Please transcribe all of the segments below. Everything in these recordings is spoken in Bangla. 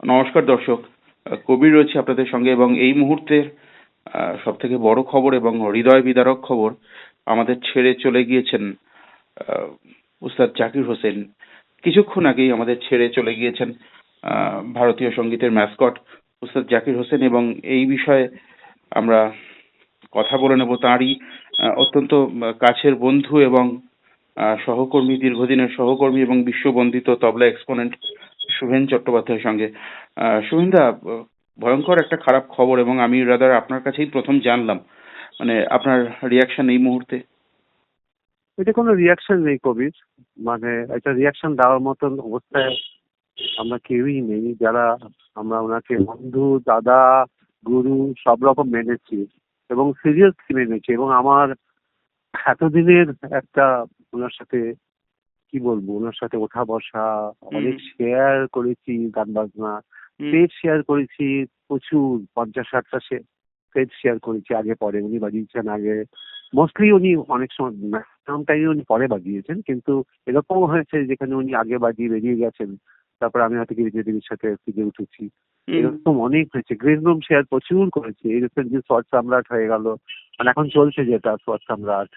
নমস্কার দর্শক। কবির রয়েছে আপনাদের সঙ্গে এবং এই মুহূর্তের সব থেকে বড় খবর এবং হৃদয় বিদারক খবর আমাদের ছেড়ে চলে গিয়েছেন উস্তাদ জাকির হোসেন। কিছুক্ষণ আগেই আমাদের ছেড়ে চলে গিয়েছেন ভারতীয় সঙ্গীতের ম্যাসকট উস্তাদ জাকির হোসেন এবং এই বিষয়ে আমরা কথা বলে নেব তাঁরই অত্যন্ত কাছের বন্ধু এবং সহকর্মী, দীর্ঘদিনের সহকর্মী এবং বিশ্ববন্দিত তবলা এক্সপোনেন্ট শুভেন চট্টোপাধ্যায়ের সঙ্গে। শুভেনদা, ভয়ঙ্কর একটা খারাপ খবর এবং আমি রাদার আপনার কাছেই প্রথম জানলাম। মানে আপনার রিয়াকশন এই মুহূর্তে? এটা কোনো রিয়াকশন নেই কবির। মানে একটা রিয়াকশন দেওয়ার মতন অবস্থায় আমরা কেউই নেই। যারা আমরা ওনাকে বন্ধু, দাদা, গুরু সব রকম মেনেছি এবং সিরিয়াসলি মেনেছি এবং আমার এতদিনের একটা ওনার সাথে কি বলব ওনার সাথে ওঠা বসা অনেক শেয়ার করেছি গান বাজনা হুম, শেয়ার করেছি প্রচুর পঞ্চাশ ষাটটা স্টেজ শেয়ার করেছি আগে পরে উনি বাজিয়েছেন আগে। মোস্টলি উনি অনেক সময় ম্যাক্সিমাম টাইমে উনি পরে বাজিয়েছেন কিন্তু এরকম হয়েছে যেখানে উনি আগে বাজিয়ে বেরিয়ে গেছেন তারপর আমি হয়তো গিরিজা দেবীর সাথে ফিরে উঠেছি। এরকম অনেক হয়েছে। গ্রিন রুম শেয়ার প্রচুর করেছি। এই রিসেন্টলি শর্ট সম্রাট হয়ে গেল মানে এখন চলছে যেটা শর্ট সম্রাট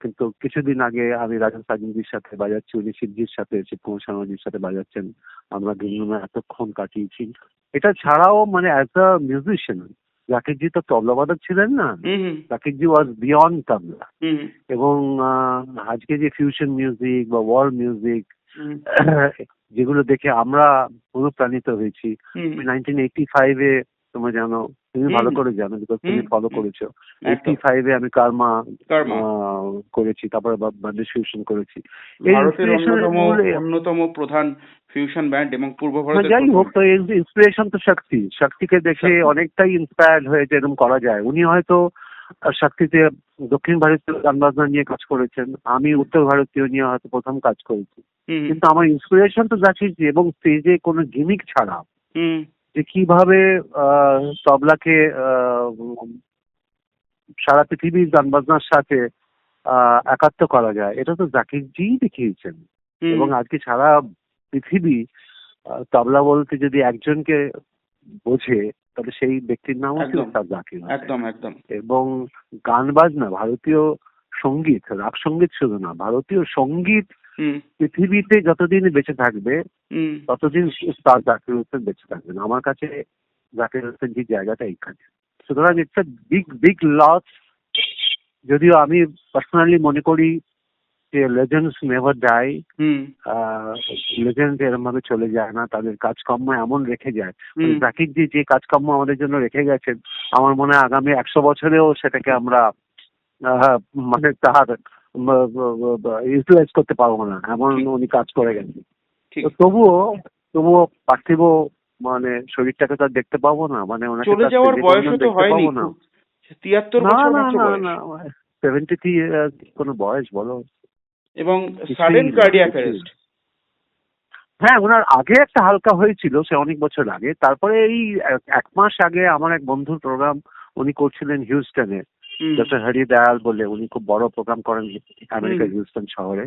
কিন্তু কিছুদিন আগে আমি রাজন সাজিনজির সাথে বাজাচ্ছি উনি শিবজির সাথে শিবকুমার শর্মাজির সাথে বাজাচ্ছেন। আমরা গ্রিন রুমে এতক্ষণ কাটিয়েছি। এটা ছাড়াও মানে অ্যাজ আ মিউজিশিয়ান জাকিরজি তো তবলাবাদক ছিলেন না? Hmm, was beyond tabla. এবং আজকে যে ফিউশন মিউজিক বা ওয়ার্ল্ড মিউজিক যেগুলো দেখে আমরা অনুপ্রাণিত হয়েছি। নাইনটিন এইটি ফাইভে তোমরা জানো তুমি ভালো করে জানো বিকজ তুমি ফলো করেছ। এইটি ফাইভে আমি কার্মা। করেছি তারপরে ফিউশন করেছি। ভারতের অন্যতম অন্যতম প্রধান ফিউশন ব্যান্ড এবং পূর্ব মানে ভারতের যাই হোক তো ইন্সপিরেশন তো শক্তি। শক্তিকে দেখে অনেকটাই ইন্সপায়ার্ড হয়েছে এরকম করা যায়। উনি হয়তো শক্তিতে দক্ষিণ ভারতীয় গান বাজনা নিয়ে কাজ করেছেন আমি উত্তর ভারতীয় নিয়ে হয়তো প্রথম কাজ করেছি। কিন্তু আমার ইন্সপিরেশন তো যাচ্ছি এবং স্টেজে কোনো গিমিক ছাড়া যে কীভাবে তবলাকে সারা পৃথিবীর গান বাজনার সাথে একাত্ম করা যায় এটা তো জাকিরজি দেখিয়েছেন। এবং আজকে সারা পৃথিবী তবলা বলতে যদি একজনকে বোঝে তাহলে সেই ব্যক্তির নাম হচ্ছে। উস্তাদ জাকির একদম একদম। এবং গান বাজনা ভারতীয় সংগীত রাগ সংগীত শুধু না ভারতীয় সংগীত পৃথিবীতে যতদিন বেঁচে থাকবে ততদিন উস্তাদ জাকির হোসেন বেঁচে থাকবেন আমার কাছে জাকির হোসেন যে জায়গাটা এইখানে। সুতরাং ইটস বিগ বিগ লস যদিও আমি পার্সোনালি মনে করি যে লেজেন্ডস নেভার ডাই লেজেন্ড এরম ভাবে চলে যায় না তাদের কাজকর্ম এমন রেখে যায়। হুম, জাকির জি যে কাজকর্ম আমাদের জন্য রেখে গেছেন আমার মনে হয় আগামী একশো বছরেও সেটাকে আমরা মানে তার ইউটিলাইজ করতে পারব না এমন উনি কাজ করে গেছেন। তো তবুও তবুও পার্থিব মানে শরীরটাকে তো দেখতে পাবো না মানে ওনাকে চলে যাওয়ার কোনোদিন তো হয়নি না। তিয়াত্তর বছর না না না সেভেন্টি থ্রি কোনো বয়স বলো। এবং সাডেন কার্ডিয়াক অ্যারেস্ট হ্যাঁ ওনার আগে একটা হালকা হয়েছিল সে অনেক বছর আগে। তারপরে এই এক মাস আগে আমার এক বন্ধুর প্রোগ্রাম উনি করছিলেন হিউস্টনে ডক্টর হরি দয়াল বলে উনি খুব বড় প্রোগ্রাম করেন আমেরিকার হিউস্টন শহরে।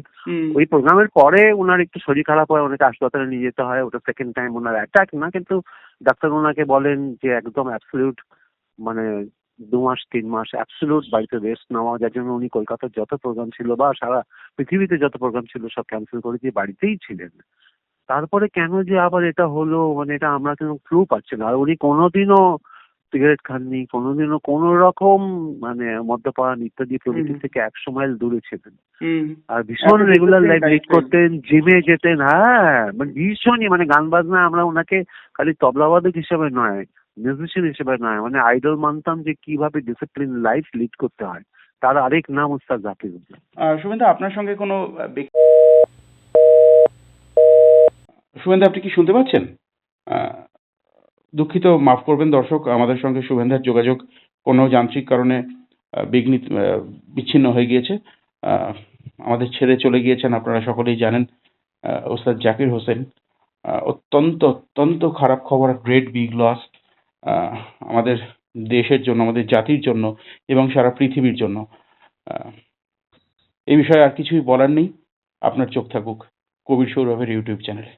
ওই প্রোগ্রামের পরে ওনার একটু শরীর খারাপ হয় ওনাকে হাসপাতালে নিয়ে যেতে হয় ওটা সেকেন্ড টাইম ওনার অ্যাটাক না কিন্তু ডাক্তার ওনাকে বলেন যে একদম অ্যাবসলিউট মানে দু মাস তিন মাস অ্যাবসলিউট বাড়িতে রেস্ট নেওয়া যার জন্য উনি কলকাতার যত প্রোগ্রাম ছিল বা সারা পৃথিবীতে যত প্রোগ্রাম ছিল সব ক্যান্সেল করে দিয়ে বাড়িতেই ছিলেন। তারপরে কেন যে আবার এটা হলো মানে এটা আমরা কেন ক্লু পাচ্ছি না। আর উনি কোনোদিনও সিগারেট খাননি কোনোদিনও কোনো রকম মানে মদ্যপান ইত্যাদি প্রভৃতি থেকে একশো মাইল দূরে ছিলেন। আর ভীষণ রেগুলার লাইফ লিড করতেন জিমে যেতেন হ্যাঁ মানে ভীষণই মানে গান বাজনা আমরা ওনাকে খালি তবলাবাদক হিসেবে নয় মিউজিশিয়ান হিসেবে নয় মানে আইডল মানতাম যে কীভাবে ডিসিপ্লিন লাইফ লিড করতে হয়। তার আরেক নাম উস্তাদ জাকির সুমেন্দা আপনার সঙ্গে কোনো ব্যক্তি আপনি কি শুনতে পাচ্ছেন? দুঃখিত, মাফ করবেন দর্শক, আমাদের সঙ্গে শুভেন্দার যোগাযোগ কোনো যান্ত্রিক কারণে বিঘ্নিত বিচ্ছিন্ন হয়ে গিয়েছে। আমাদের ছেড়ে চলে গিয়েছেন আপনারা সকলেই জানেন ওস্তাদ জাকির হোসেন। অত্যন্ত অত্যন্ত খারাপ খবর, গ্রেট বিগ লস আমাদের দেশের জন্য, আমাদের জাতির জন্য এবং সারা পৃথিবীর জন্য। এই বিষয়ে আর কিছুই বলার নেই। আপনার চোখ থাকুক কবির সৌরভের ইউটিউব চ্যানেলে।